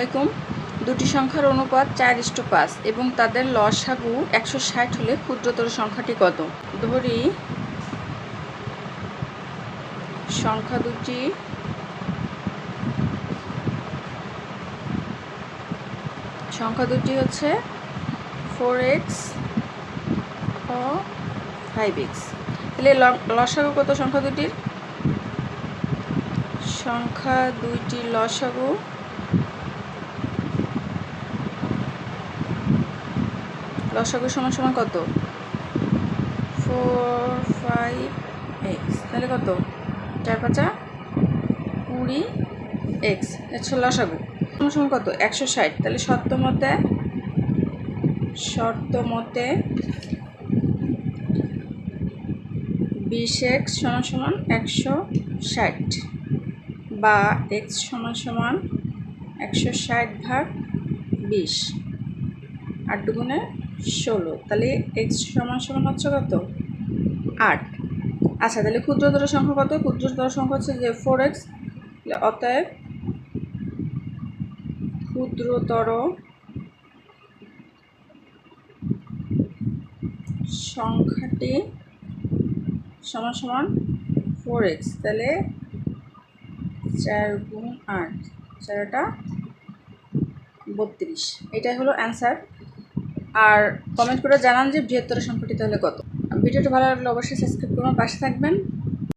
আলাইকুম। দুটি সংখ্যার অনুপাত চার ইষ্ট পাঁচ এবং তাদের লসাগু একশো ষাট হলে ক্ষুদ্রতর সংখ্যাটি কত? ধরি। সংখ্যা দুটি। সংখ্যা দুটি হচ্ছে ফোর এক্স ও ফাইভ এক্স। তাহলে লসাগু কত সংখ্যা দুটির? সংখ্যা দুইটির লসাগু লসাগু সমান সমান কত? ফোর ফাইভ এক্স তাহলে কত? চার পাঁচা কুড়ি এক্স হচ্ছে লসাগু। সমান সমান কত? একশো ষাট। তাহলে শর্ত মতে শর্ত মতে বিশ এক্স সমান সমান একশো ষাট বা এক্স সমান সমান একশো ষাট ভাগ বিশ। আট দুগুণে ষোলো। তাহলে এক্স সমান সমান হচ্ছে কত? আট। আচ্ছা তাহলে ক্ষুদ্রতর সংখ্যা কত? ক্ষুদ্রতর সংখ্যা হচ্ছে যে ফোর এক্স অতএব ক্ষুদ্রতর সংখ্যাটি সমান সমান ফোর এক্স তাহলে চার গুণ আট, চারটা বত্রিশ। এটাই হলো অ্যান্সার আর কমেন্ট করে জানান যে বৃহত্তর সংখ্যাটি তাহলে কত। ভিডিওটা ভালো লাগলে অবশ্যই সাবস্ক্রাইব করুন, পাশে থাকবেন।